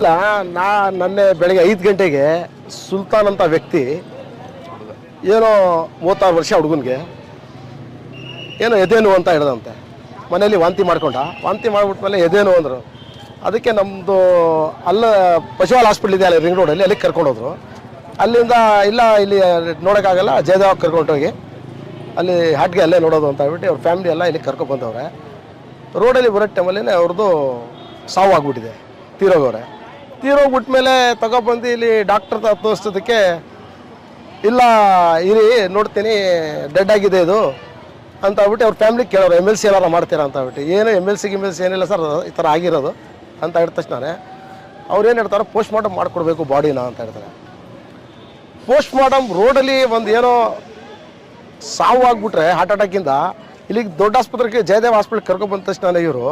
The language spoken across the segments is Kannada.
ಇಲ್ಲ ನಾ ನನ್ನೆ ಬೆಳಗ್ಗೆ ಐದು ಗಂಟೆಗೆ ಸುಲ್ತಾನ್ ಅಂತ ವ್ಯಕ್ತಿ ಏನೋ ಮೂವತ್ತಾರು ವರ್ಷ ಹುಡುಗನಿಗೆ. ಏನೋ ಎದೇನು ಅಂತ ಹೇಳ್ದಂತೆ. ಮನೇಲಿ ವಾಂತಿ ಮಾಡ್ಕೊಂಡ. ವಾಂತಿ ಮಾಡಿಬಿಟ್ಮೇಲೆ ಎದೇನು ಅಂದರು. ಅದಕ್ಕೆ ನಮ್ಮದು ಅಲ್ಲ, ಪಶುವಾಲ್ ಹಾಸ್ಪಿಟ್ಲ್ ಇದೆ ಅಲ್ಲಿ ರಿಂಗ್ ರೋಡಲ್ಲಿ ಅಲ್ಲಿಗೆ ಕರ್ಕೊಂಡೋದ್ರು ಅಲ್ಲಿಂದ ಇಲ್ಲ, ಇಲ್ಲಿ ನೋಡೋಕ್ಕಾಗಲ್ಲ, ಜಯದೇವ ಕರ್ಕೊಂಡೋಗಿ ಅಲ್ಲಿ ಹಾಟ್ಗೆ ಅಲ್ಲೇ ನೋಡೋದು ಅಂತ ಹೇಳ್ಬಿಟ್ಟು ಅವ್ರ ಫ್ಯಾಮಿಲಿ ಎಲ್ಲ ಇಲ್ಲಿ ಕರ್ಕೊಂಡು ಬಂದವ್ರೆ. ರೋಡಲ್ಲಿ ಬರೋ ಟೈಮಲ್ಲಿ ಅವ್ರದ್ದು ಸಾವು ಆಗಿಬಿಟ್ಟಿದೆ, ತೀರೋಗವ್ರೆ. ತೀರೋಗ್ಬಿಟ್ಮೇಲೆ ತಗೊಬಂದು ಇಲ್ಲಿ ಡಾಕ್ಟರ್ ತೋರಿಸೋದಕ್ಕೆ ಇಲ್ಲ, ಇರಿ, ನೋಡ್ತೀನಿ ಡೆಡ್ ಆಗಿದೆ ಇದು ಅಂತ ಹೇಳ್ಬಿಟ್ಟು ಅವ್ರ ಫ್ಯಾಮ್ಲಿ ಕೇಳೋರು ಎಂ ಎಲ್ ಸಿ ಏನಾರು ಮಾಡ್ತೀರಾ ಅಂತ ಹೇಳ್ಬಿಟ್ಟು. ಏನು ಎಂ ಎಲ್ ಸಿ ಗಿಮ್ ಎಲ್ ಸಿ ಏನಿಲ್ಲ ಸರ್, ಈ ಥರ ಆಗಿರೋದು ಅಂತ ಹೇಳಿದ ತಕ್ಷಣ ಅವ್ರು ಏನು ಹೇಳ್ತಾರೆ ಪೋಸ್ಟ್ ಮಾರ್ಟಮ್ ಮಾಡಿಕೊಡ್ಬೇಕು ಬಾಡಿನ ಅಂತ ಹೇಳ್ತಾರೆ. ಪೋಸ್ಟ್ ಮಾರ್ಟಮ್ ರೋಡಲ್ಲಿ ಒಂದು ಏನೋ ಸಾವು ಆಗಿಬಿಟ್ರೆ ಹಾರ್ಟ್ ಅಟ್ಯಾಕಿಂದ ಇಲ್ಲಿಗೆ ದೊಡ್ಡ ಆಸ್ಪತ್ರೆಗೆ ಜಯದೇವ್ ಹಾಸ್ಪಿಟ್ಲ್ ಕರ್ಕೊಂಡ್ಬಂದ ತಕ್ಷಣ ಇವರು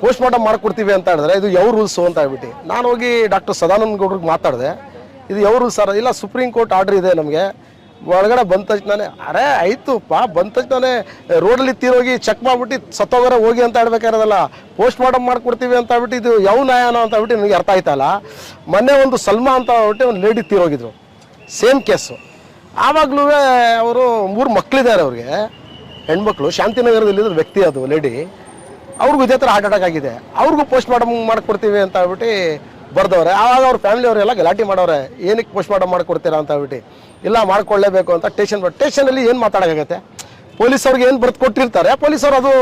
ಪೋಸ್ಟ್ ಮಾರ್ಟಮ್ ಮಾಡ್ಕೊಡ್ತೀವಿ ಅಂತ ಹೇಳಿದ್ರೆ ಇದು ಯಾವ ರೂಲ್ಸು ಅಂತ ಹೇಳ್ಬಿಟ್ಟು. ನಾನು ಹೋಗಿ ಡಾಕ್ಟರ್ ಸದಾನಂದ ಗೌಡ್ರಿಗೆ ಮಾತಾಡಿದೆ. ಇದು ಯಾವ ರೂಲ್ಸ್ ಸರ್? ಇಲ್ಲ ಸುಪ್ರೀಂ ಕೋರ್ಟ್ ಆರ್ಡರ್ ಇದೆ ನಮಗೆ. ಒಳಗಡೆ ಬಂದ ತಕ್ಷಣ ಅರೆ ಆಯ್ತು ಪಾ ಬಂದ ತಕ್ಷಣ ರೋಡಲ್ಲಿ ತೀರೋಗಿ ಚೆಕ್ ಮಾಡ್ಬಿಟ್ಟು ಸತ್ತೋಗರೆ, ಹೋಗಿ ಅಂತ ಹೇಳ್ಬೇಕಾರದಲ್ಲ ಪೋಸ್ಟ್ ಮಾರ್ಟಮ್ ಮಾಡ್ಕೊಡ್ತೀವಿ ಅಂತ ಹೇಳ್ಬಿಟ್ಟು ಇದು ಯಾವ ನ್ಯಾಯನೋ ಅಂತ ಹೇಳ್ಬಿಟ್ಟು ನಿಮಗೆ ಅರ್ಥ ಆಯ್ತಲ್ಲ ಮೊನ್ನೆ ಒಂದು ಸಲ್ಮಾ ಅಂತ ಹೇಳ್ಬಿಟ್ಟು ಒಂದು ಲೇಡಿ ತೀರೋಗಿದ್ರು. ಸೇಮ್ ಕೇಸು ಆವಾಗಲೂ ಅವರು ಮೂರು ಮಕ್ಕಳಿದ್ದಾರೆ ಅವ್ರಿಗೆ. ಹೆಣ್ಮಕ್ಳು. ಶಾಂತಿನಗರದಲ್ಲಿದ್ದ ವ್ಯಕ್ತಿ ಅದು ಲೇಡಿ ಅವ್ರಿಗೂ ಇದೇ ಥರ ಹಾರ್ಟ್ ಅಟ್ಯಾಕ್ ಆಗಿದೆ. ಅವ್ರಿಗೂ ಪೋಸ್ಟ್ ಮಾರ್ಟಮ್ ಮಾಡಿಕೊಡ್ತೀವಿ ಅಂತ ಹೇಳ್ಬಿಟ್ಟು ಬರ್ದವ್ರೆ. ಆವಾಗ ಅವ್ರ ಫ್ಯಾಮಿಲಿ ಅವರೆಲ್ಲ ಗಲಾಟೆ ಮಾಡೋರೆ. ಏನಕ್ಕೆ ಪೋಸ್ಟ್ ಮಾರ್ಟಮ್ ಮಾಡಿಕೊಡ್ತೀರಾ ಅಂತ ಹೇಳ್ಬಿಟ್ಟು. ಇಲ್ಲ, ಮಾಡ್ಕೊಳ್ಳೇಬೇಕು ಅಂತ ಟೇಷನ್ ಟೇಷನಲ್ಲಿ ಏನು ಮಾತಾಡೋಕ್ಕಾಗತ್ತೆ? ಪೊಲೀಸ್ ಅವ್ರಿಗೆ ಏನು ಬರ್ದು ಕೊಟ್ಟಿರ್ತಾರೆ? ಪೊಲೀಸರು ಅದು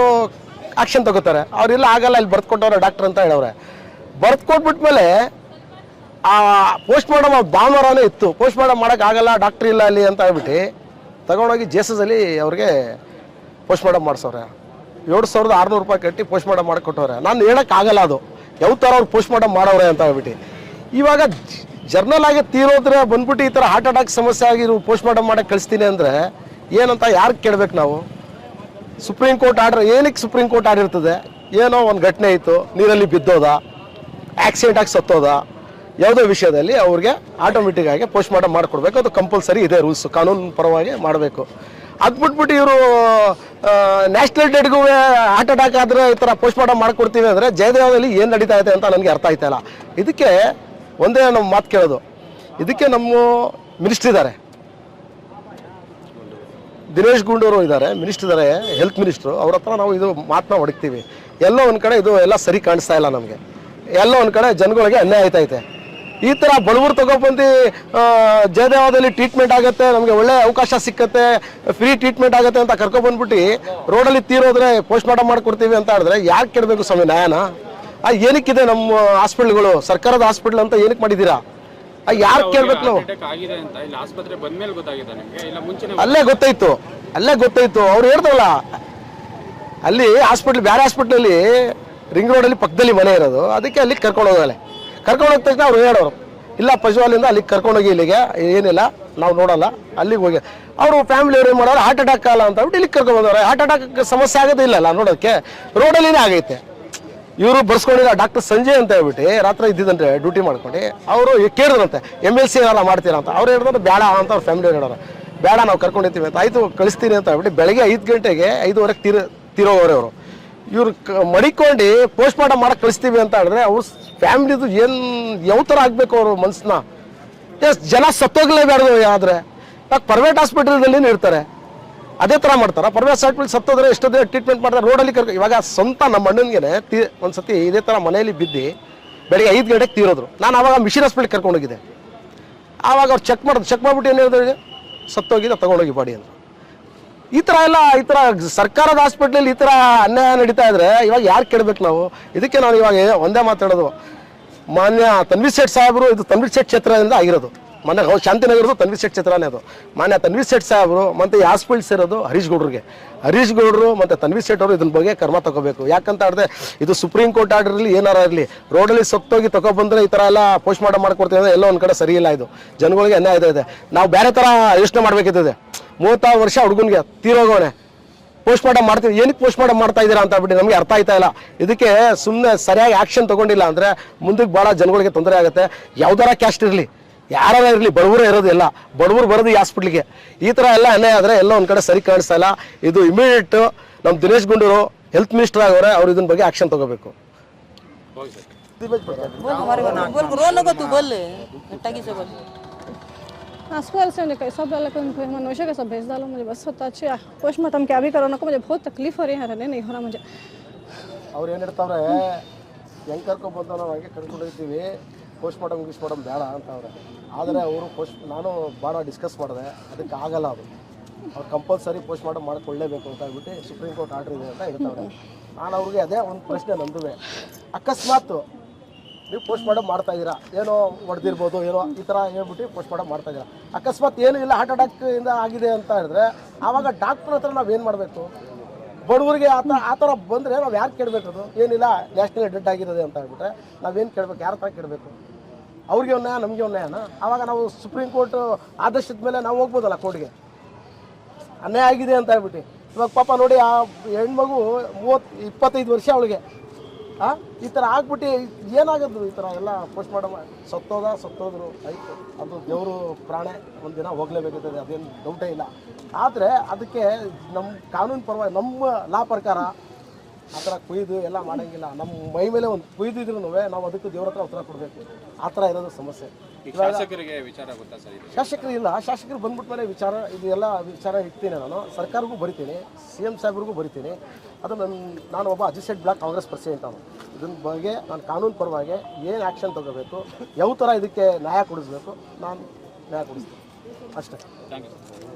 ಆಕ್ಷನ್ ತಗೋತಾರೆ. ಅವರೆಲ್ಲ, ಆಗಲ್ಲ, ಇಲ್ಲಿ ಬರ್ದು ಕೊಟ್ಟವ್ರೆ ಡಾಕ್ಟರ್ ಅಂತ ಹೇಳವ್ರೆ. ಬರ್ದು ಕೊಟ್ಬಿಟ್ಮೇಲೆ ಆ ಪೋಸ್ಟ್ ಮಾರ್ಟಮ್ ಭಾನುವಾರನೇ ಇತ್ತು. ಪೋಸ್ಟ್ ಮಾರ್ಟಮ್ ಮಾಡೋಕ್ಕಾಗಲ್ಲ ಡಾಕ್ಟ್ರ್ ಇಲ್ಲ ಅಲ್ಲಿ ಅಂತ ಹೇಳ್ಬಿಟ್ಟು ತಗೊಂಡೋಗಿ ಜೆ ಎಸ್ ಅಲ್ಲಿ ಅವ್ರಿಗೆ ಪೋಸ್ಟ್ ಮಾರ್ಟಮ್ ಮಾಡಿಸವ್ರೆ. ಏಳು ಸಾವಿರದ ಆರುನೂರು ರೂಪಾಯಿ ಕಟ್ಟಿ ಪೋಸ್ಟ್ ಮಾರ್ಟಮ್ ಮಾಡಿ ಕೊಟ್ಟವ್ರೆ ನಾನು ಹೇಳೋಕ್ಕಾಗಲ್ಲ ಅದು. ಯಾವ ಥರ ಅವ್ರು ಪೋಸ್ಟ್ ಮಾರ್ಟಮ್ ಮಾಡವ್ರೆ ಅಂತ ಹೇಳ್ಬಿಟ್ಟು. ಇವಾಗ ಜರ್ನಲ್ ಆಗಿ ತೀರೋದ್ರೆ ಬಂದ್ಬಿಟ್ಟು ಈ ಥರ ಹಾರ್ಟ್ ಅಟ್ಯಾಕ್ ಸಮಸ್ಯೆ ಆಗಿ ಪೋಸ್ಟ್ ಮಾರ್ಟಮ್ ಮಾಡಕ್ಕೆ ಕಳಿಸ್ತೀನಿ ಅಂದರೆ ಏನಂತ ಯಾರಿಗೆ ಕೇಳಬೇಕು ನಾವು? ಸುಪ್ರೀಂ ಕೋರ್ಟ್ ಆರ್ಡರ್ ಏನಕ್ಕೆ ಸುಪ್ರೀಂ ಕೋರ್ಟ್ ಆರ್ಡರ್ ಇರ್ತದೆ? ಏನೋ ಒಂದು ಘಟನೆ ಇತ್ತು, ನೀರಲ್ಲಿ ಬಿದ್ದೋದ ಆಕ್ಸಿಡೆಂಟ್ ಆಗಿ ಸತ್ತೋದ, ಯಾವುದೋ ವಿಷಯದಲ್ಲಿ ಅವ್ರಿಗೆ ಆಟೋಮೆಟಿಕ್ ಆಗಿ ಪೋಸ್ಟ್ ಮಾರ್ಟಮ್ ಮಾಡಿಕೊಡ್ಬೇಕು. ಅದು ಕಂಪಲ್ಸರಿ ಇದೆ ರೂಲ್ಸ್ ಕಾನೂನು ಪರವಾಗಿ ಮಾಡಬೇಕು. ಅದು ಬಿಟ್ಬಿಟ್ಟು ಇವರು ನ್ಯಾಷನಲ್ ಡೇಟ್ಗೂ ಹಾರ್ಟ್ ಅಟ್ಯಾಕ್ ಆದರೆ ಈ ಥರ ಪೋಸ್ಟ್ ಮಾರ್ಟಮ್ ಮಾಡ್ಕೊಡ್ತೀವಿ ಅಂದರೆ ಜಯದೇವದಲ್ಲಿ ಏನು ನಡೀತಾ ಇದೆ ಅಂತ ನನಗೆ ಅರ್ಥ ಆಯ್ತಾ ಇಲ್ಲ. ಇದಕ್ಕೆ ಒಂದೇ ನಮ್ಮ ಮಾತು ಕೇಳೋದು. ಇದಕ್ಕೆ ನಮ್ಮ ಮಿನಿಸ್ಟ್ರ್ ಇದ್ದಾರೆ ದಿನೇಶ್ ಗುಂಡೂರು ಇದ್ದಾರೆ ಮಿನಿಸ್ಟ್ರ್ ಇದ್ದಾರೆ ಹೆಲ್ತ್ ಮಿನಿಸ್ಟ್ರು ಅವ್ರ ಹತ್ರ ನಾವು ಇದು ಮಾತನ್ನ ಹೊಡಿತೀವಿ ಎಲ್ಲೋ ಒಂದು ಕಡೆ ಇದು ಎಲ್ಲ ಸರಿ ಕಾಣಿಸ್ತಾ ಇಲ್ಲ ನಮಗೆ. ಎಲ್ಲೋ ಒಂದು ಕಡೆ ಜನಗಳಿಗೆ ಅನ್ಯಾಯ ಆಯ್ತೈತೆ ಈ ಥರ ಬಡವರು ತಗೊಬಂದು ಜಯದೇವದಲ್ಲಿ ಟ್ರೀಟ್ಮೆಂಟ್ ಆಗುತ್ತೆ ನಮಗೆ ಒಳ್ಳೆ ಅವಕಾಶ ಸಿಕ್ಕತ್ತೆ ಫ್ರೀ ಟ್ರೀಟ್ಮೆಂಟ್ ಆಗುತ್ತೆ ಅಂತ ಕರ್ಕೊಬಂದ್ಬಿಟ್ಟು ರೋಡಲ್ಲಿ ತೀರೋದ್ರೆ ಪೋಸ್ಟ್ ಮಾರ್ಟಮ್ ಮಾಡ್ಕೊಡ್ತೀವಿ ಅಂತ ಹೇಳಿದ್ರೆ ಯಾಕೆ ಕೇಳಬೇಕು ಸ್ವಾಮಿ ನ್ಯಾಯನ? ಆ ಏನಕ್ಕಿದೆ ನಮ್ಮ ಹಾಸ್ಪಿಟ್ಲ್ಗಳು ಸರ್ಕಾರದ ಹಾಸ್ಪಿಟ್ಲ್ ಅಂತ ಏನಕ್ಕೆ ಮಾಡಿದ್ದೀರಾ? ಯಾರು ಕೇಳ್ಬೇಕು ನಾವು? ಅಲ್ಲೇ ಗೊತ್ತಾಯ್ತು ಅಲ್ಲೇ ಗೊತ್ತಾಯ್ತು. ಅವ್ರು ಹೇಳ್ದಲ್ಲ ಅಲ್ಲಿ ಹಾಸ್ಪಿಟ್ಲ್ ಬೇರೆ ಹಾಸ್ಪಿಟ್ಲಲ್ಲಿ ರಿಂಗ್ ರೋಡಲ್ಲಿ ಪಕ್ಕದಲ್ಲಿ ಮನೆ ಇರೋದು. ಅದಕ್ಕೆ ಅಲ್ಲಿ ಕರ್ಕೊಂಡು ಹೋಗಲ್ಲ ಕರ್ಕೊಂಡು ಹೋದ ತಕ್ಷಣ ಅವ್ರು ಹೇಳೋರು, ಇಲ್ಲ ಪಶುವಾಲಿಂದ ಅಲ್ಲಿಗೆ ಕರ್ಕೊಂಡೋಗಿ ಇಲ್ಲಿಗೆ, ಏನಿಲ್ಲ, ನಾವು ನೋಡಲ್ಲ, ಅಲ್ಲಿಗೆ ಹೋಗಿ. ಅವರು ಫ್ಯಾಮಿಲಿ ಅವ್ರು ಏನು ಮಾಡೋರು ಹಾರ್ಟ್ ಅಟ್ಯಾಕ್ ಅಲ್ಲ ಅಂತ ಇಲ್ಲಿಗೆ ಕರ್ಕೊಂಡು ಬಂದವ್ರೆ. ಹಾರ್ಟ್ ಅಟ್ಯಾಕ್ ಸಮಸ್ಯೆ ಆಗೋದೇ ಇಲ್ಲಲ್ಲ ನೋಡೋಕ್ಕೆ ರೋಡಲ್ಲಿನೇ ಆಗೈತೆ. ಇವರು ಬರ್ಸ್ಕೊಂಡಿಲ್ಲ ಡಾಕ್ಟರ್ ಸಂಜಯ್ ಅಂತ ಹೇಳ್ಬಿಟ್ಟು ರಾತ್ರಿ ಇದ್ದಿದ್ದಂತೆ ಡ್ಯೂಟಿ ಮಾಡ್ಕೊಂಡು. ಅವರು ಕೇಳಿದ್ರಂತೆ ಎಂ ಎಲ್ ಸಿ ಏನಾರ ಮಾಡ್ತೀರಾ? ಅಂತ. ಅವ್ರು ಹೇಳಿದ್ರೆ ಬೇಡ ಅಂತ ಅವ್ರ ಫ್ಯಾಮಿಲಿ ಹೇಳೋರು. ಬೇಡ ನಾವು ಕರ್ಕೊಂಡಿರ್ತೀವಿ ಅಂತ, ಆಯಿತು, ಕಳಿಸ್ತೀನಿ ಅಂತ ಹೇಳ್ಬಿಟ್ಟು ಬೆಳಗ್ಗೆ ಐದು ಗಂಟೆಗೆ ಐದುವರೆಗೆ ತೀರ ತೀರೋವರೆ ಅವರು. ಇವ್ರು ಮಡಿಕೊಂಡು ಪೋಸ್ಟ್ ಮಾರ್ಟಮ್ ಮಾಡಕ್ಕೆ ಕಳಿಸ್ತೀವಿ ಅಂತ ಹೇಳಿದ್ರೆ ಅವ್ರ ಫ್ಯಾಮಿಲಿದು ಏನು, ಯಾವ ಥರ ಆಗಬೇಕು ಅವರು ಮನಸ್ಸನ್ನ ಎಸ್, ಜನ ಸತ್ತೋಗ್ಲೇಬಾರ್ದು ಆದರೆ. ಯಾಕೆ ಪ್ರೈವೇಟ್ ಹಾಸ್ಪಿಟಲ್ದಲ್ಲಿ ಇರ್ತಾರೆ. ಅದೇ ಥರ ಮಾಡ್ತಾರೆ? ಪ್ರೈವೇಟ್ ಹಾಸ್ಪಿಟಲ್ ಸತ್ತೋದ್ರೆ ಎಷ್ಟೋ ಟ್ರೀಟ್ಮೆಂಟ್ ಮಾಡ್ತಾರೆ ರೋಡಲ್ಲಿ ಕರ್ಕೊ, ಇವಾಗ ಸ್ವಂತ ನಮ್ಮ ಅಣ್ಣನಿಗೆ ತೀ ಒಂದು ಸತಿ ಇದೇ ಥರ ಮನೆಯಲ್ಲಿ ಬಿದ್ದು ಬೆಳಿಗ್ಗೆ ಐದು ಗಂಟೆಗೆ ತೀರೋದ್ರು. ನಾನು ಆವಾಗ ಮಿಷಿನ್ ಹಾಸ್ಪಿಟ್ಲಿಗೆ ಕರ್ಕೊಂಡೋಗಿದ್ದೆ ಆವಾಗ ಅವ್ರು ಚೆಕ್ ಮಾಡಿದ್ರು ಚೆಕ್ ಮಾಡಿಬಿಟ್ಟು ಏನು ಹೇಳಿದ್ರು ಸತ್ತೋಗಿದೆ ತಗೊಂಡೋಗಿ ಬಾಡಿ ಅಂದರು. ಈ ಥರ ಎಲ್ಲ ಈ ಥರ ಸರ್ಕಾರದ ಹಾಸ್ಪಿಟ್ಲಲ್ಲಿ ಈ ಥರ ಅನ್ಯಾಯ ನಡೀತಾ ಇದ್ರೆ ಇವಾಗ ಯಾರು ಕೇಳಬೇಕು ನಾವು? ಇದಕ್ಕೆ ನಾನು ಇವಾಗ ಒಂದೇ ಮಾತಾಡೋದು. ಮಾನ್ಯ ತನ್ವಿ ಸೇಠ್ ಸಾಹೇಬರು ಇದು ತನ್ವೀರ್ ಸೇಠ್ ಕ್ಷೇತ್ರದಿಂದ ಆಗಿರೋದು. ಮೊನ್ನೆ ಹೌದು ಶಾಂತಿನಗರದು ತನ್ವೀರ್ ಶೆಟ್ ಚಿತ್ರಾನೇ ಅದು. ಮಾನ್ಯ ತನ್ವೀರ್ ಶೆಟ್ ಸಾಹೇಬರು, ಮತ್ತೆ ಈ ಹಾಸ್ಪಿಟ್ಲ್ಸ್ ಇರೋದು ಹರೀಶ್ ಗೌಡ್ರಿಗೆ. ಹರೀಶ್ ಗೌಡ್ರು ಮತ್ತು ತನ್ವೀರ್ ಶೆಟ್ ಅವರು ಇದನ್ನ ಬಗ್ಗೆ ಕ್ರಮ ತಗೋಬೇಕು. ಯಾಕಂತ ಹೇಳಿದ್ರೆ, ಇದು ಸುಪ್ರೀಂ ಕೋರ್ಟ್ ಆರ್ಡರ್ ಇರಲಿ ಏನಾರ ಇರಲಿ ರೋಡಲ್ಲಿ ಸತ್ತೋಗಿ ತಗೊಬಂದ್ರೆ ಈ ಥರ ಎಲ್ಲ ಪೋಸ್ಟ್ ಮಾರ್ಟಮ್ ಮಾಡ್ಕೊಡ್ತೀವಿ ಅಂದ್ರೆ ಎಲ್ಲೋ ಒಂದು ಕಡೆ ಸರಿ ಇಲ್ಲ ಇದು. ಜನಗಳಿಗೆ ಅನ್ಯಾಯ ಇದೆ. ನಾವು ಬೇರೆ ಥರ ಯೋಚನೆ ಮಾಡಬೇಕಿದೆ ಮೂವತ್ತಾರು ವರ್ಷ ಹುಡುಗನಿಗೆ ತೀರೋಗೋಣೆ ಪೋಸ್ಟ್ ಮಾರ್ಟಮ್ ಮಾಡ್ತೀವಿ. ಏನಕ್ಕೆ ಪೋಸ್ಟ್ ಮಾರ್ಟಮ್ ಮಾಡ್ತಾ ಇದ್ದೀರಾ ಅಂತ ಬಿಟ್ಟು ನಮಗೆ ಅರ್ಥ ಆಯ್ತಾ ಇಲ್ಲ. ಇದಕ್ಕೆ ಸುಮ್ಮನೆ ಸರಿಯಾಗಿ ಆಕ್ಷನ್ ತಗೊಂಡಿಲ್ಲ ಅಂದರೆ ಮುಂದಕ್ಕೆ ಭಾಳ ಜನಗಳಿಗೆ ತೊಂದರೆ ಆಗುತ್ತೆ. ಯಾವ್ದಾರ ಕ್ಯಾಸ್ಟ್ ಇರಲಿ. ಯಾರ ಇರಲಿ ಬಡವರು ಇರೋದು ಎಲ್ಲ ಬಡವರು ಬರೋದು ಈ ಹಾಸ್ಪಿಟ್ಲಿಗೆ ಈ ಥರ ಎಲ್ಲ ಅನ್ಯಾಯ ಆದರೆ ಎಲ್ಲ ಒಂದು ಕಡೆ ಸರಿ ಕಾಣಿಸ್ತಾ ಇಲ್ಲ ಇದು ಇಮಿಡಿಯೇಟ್ ನಮ್ಮ ದಿನೇಶ್ ಗುಂಡೂರು ಹೆಲ್ತ್ ಮಿನಿಸ್ಟರ್ ಆಗವ್ರೆ ಅವ್ರು ಇದನ್ನ ಬಗ್ಗೆ ಆಕ್ಷನ್ ತಗೋಬೇಕು ಹೋಗಿ ಸರ್ दिवस पड़ता है बोल हमारे घर में। बोल रो नको तू बोल टाकी से बोल अस्पताल से उन्हें कैसा बोला कि उनको मनोजा का सब भेज डालो मुझे बस होता अच्छा पोस्टमार्टम क्या भी करो ना को मुझे बहुत तकलीफ हो रही है रहने नहीं हो रहा मुझे ಅವ್ರು ಏನು ಹೇಳ್ತಾವ್ರೆ ಹೆಂಗೆ ಕರ್ಕೊಂಡ್ಬಂದು ನಾವು ಹಂಗೆ ಕರ್ಕೊಂಡೋಗ್ತೀವಿ ಪೋಸ್ಟ್ ಮಾರ್ಟಮ್ ಗಿಸ್ಟ್ ಮಾಡಮ್ ಬೇಡ ಅಂತವ್ರೆ ಆದರೆ ಅವರು ಪೋಸ್ಟ್ ನಾನು ಭಾಳ ಡಿಸ್ಕಸ್ ಮಾಡಿದೆ. ಅದಕ್ಕೆ ಆಗಲ್ಲ ಅದು. ಅವ್ರು ಕಂಪಲ್ಸರಿ ಪೋಸ್ಟ್ ಮಾಡೋ ಮಾಡ್ಕೊಳ್ಳೇಬೇಕು ಅಂತ ಹೇಳ್ಬಿಟ್ಟು ಸುಪ್ರೀಂ ಕೋರ್ಟ್ ಆರ್ಡರ್ ಇದೆ ಅಂತ ಹೇಳ್ತಾವ್ರೆ ನಾನು ಅವ್ರಿಗೆ ಅದೇ ಒಂದು ಪ್ರಶ್ನೆ ನಂದುವೆ. ಅಕಸ್ಮಾತ್ ನೀವು ಪೋಸ್ಟ್ ಮಾಡೋ, ಮಾಡ್ತಾ ಇದ್ದೀರಾ? ಏನೋ ಹೊಡೆದಿರ್ಬೋದು ಏನೋ ಈ ಥರ ಹೇಳ್ಬಿಟ್ಟು ಪೋಸ್ಟ್ ಮಾಡೋ, ಮಾಡ್ತಾ ಇದ್ದೀರಾ? ಅಕಸ್ಮಾತ್ ಏನೂ ಇಲ್ಲ ಹಾರ್ಟ್ ಅಟ್ಯಾಕ್ ಇಂದ ಆಗಿದೆ ಅಂತ ಹೇಳಿದ್ರೆ, ಆವಾಗ ಡಾಕ್ಟ್ರ್ ಹತ್ರ ಏನು ಮಾಡಬೇಕು? ಬಡವರಿಗೆ ಆ ಥರ ಆ ಥರ ಬಂದರೆ ನಾವು ಯಾರು ಕೇಳಬೇಕು ಅದು? ಏನಿಲ್ಲ ನ್ಯಾಷನಲ್ ಡೆಡ್ ಆಗಿರೋದೆ ಅಂತ ಹೇಳ್ಬಿಟ್ರೆ ನಾವೇನು ಕೇಳಬೇಕು? ಯಾರ ಥರ ಕೇಳಬೇಕು? ಅವ್ರಿಗೆ ಒಂದು ನಮಗೆ ಒಂದು ನ್ಯಾಯನ? ಆವಾಗ ನಾವು ಸುಪ್ರೀಂ ಕೋರ್ಟ್ ಆದೇಶದ ಮೇಲೆ ನಾವು ಹೋಗ್ಬೋದಲ್ಲ ಕೋರ್ಟ್ಗೆ ಅನ್ಯಾಯ ಆಗಿದೆ ಅಂತ ಹೇಳ್ಬಿಟ್ಟು. ಇವಾಗ ಪಾಪ ನೋಡಿ ಆ ಹೆಣ್ಮಗು ಮೂವತ್ತು ಇಪ್ಪತ್ತೈದು ವರ್ಷ ಅವಳಿಗೆ. ಆ, ಈ ಥರ ಆಗ್ಬಿಟ್ಟು ಏನಾಗದ್ರು ಈ ಥರ ಎಲ್ಲ ಪೋಸ್ಟ್ ಮಾಡಮ್ಮ ಸತ್ತೋದ, ಸತ್ತೋದ್ರು, ಆಯಿತು. ಅದು ದೇವರು ಪ್ರಾಣೆ ಒಂದಿನ ಹೋಗ್ಲೇಬೇಕಾಗ್ತದೆ ಅದೇನು ಡೌಟೇ ಇಲ್ಲ. ಆದರೆ ಅದಕ್ಕೆ ನಮ್ಮ ಕಾನೂನು ಪರವಾಗಿ ನಮ್ಮ ಲಾ ಪ್ರಕಾರ ಆ ಥರ ಕುಯ್ದು ಎಲ್ಲ ಮಾಡೋಂಗಿಲ್ಲ. ನಮ್ಮ ಮೈ ಮೇಲೆ ಒಂದು ಕುಯ್ದಿದ್ರು ನಾವು ಅದಕ್ಕೆ ದೇವ್ರ ಹತ್ರ ಉತ್ತರ ಕೊಡಬೇಕು. ಆ ಥರ ಇರೋದು ಸಮಸ್ಯೆ. ಶಾಸಕರಿಗೆ ವಿಚಾರ ಗೊತ್ತಾ ಸರ್ ಶಾಸಕರು ಇಲ್ಲ. ಶಾಸಕರು ಬಂದ್ಬಿಟ್ಟ ಮೇಲೆ ವಿಚಾರ ಇದು ಎಲ್ಲ ವಿಚಾರ ಇಡ್ತೀನಿ ನಾನು. ಸರ್ಕಾರಗೂ ಬರಿತೀನಿ ಸಿ ಎಂ ಸಾಹೇಬ್ರಿಗೂ ಬರಿತೀನಿ. ಅದು ನನ್ನ ನಾನು ಒಬ್ಬ ಅಜಿಸ್ಟೆಡ್ ಬ್ಲಾಕ್ ಕಾಂಗ್ರೆಸ್ ಪ್ರೆಸಿಡೆಂಟ್ ಅವನು. ಇದನ್ನ ಬಗ್ಗೆ ನಾನು ಕಾನೂನು ಪರವಾಗಿ ಏನು ಆ್ಯಕ್ಷನ್ ತಗೋಬೇಕು ಯಾವ ಥರ ಇದಕ್ಕೆ ನ್ಯಾಯ ಕೊಡಿಸ್ಬೇಕು ನಾನು ನ್ಯಾಯ ಕೊಡಿಸ್ತೀನಿ. ಅಷ್ಟೇ. Thank you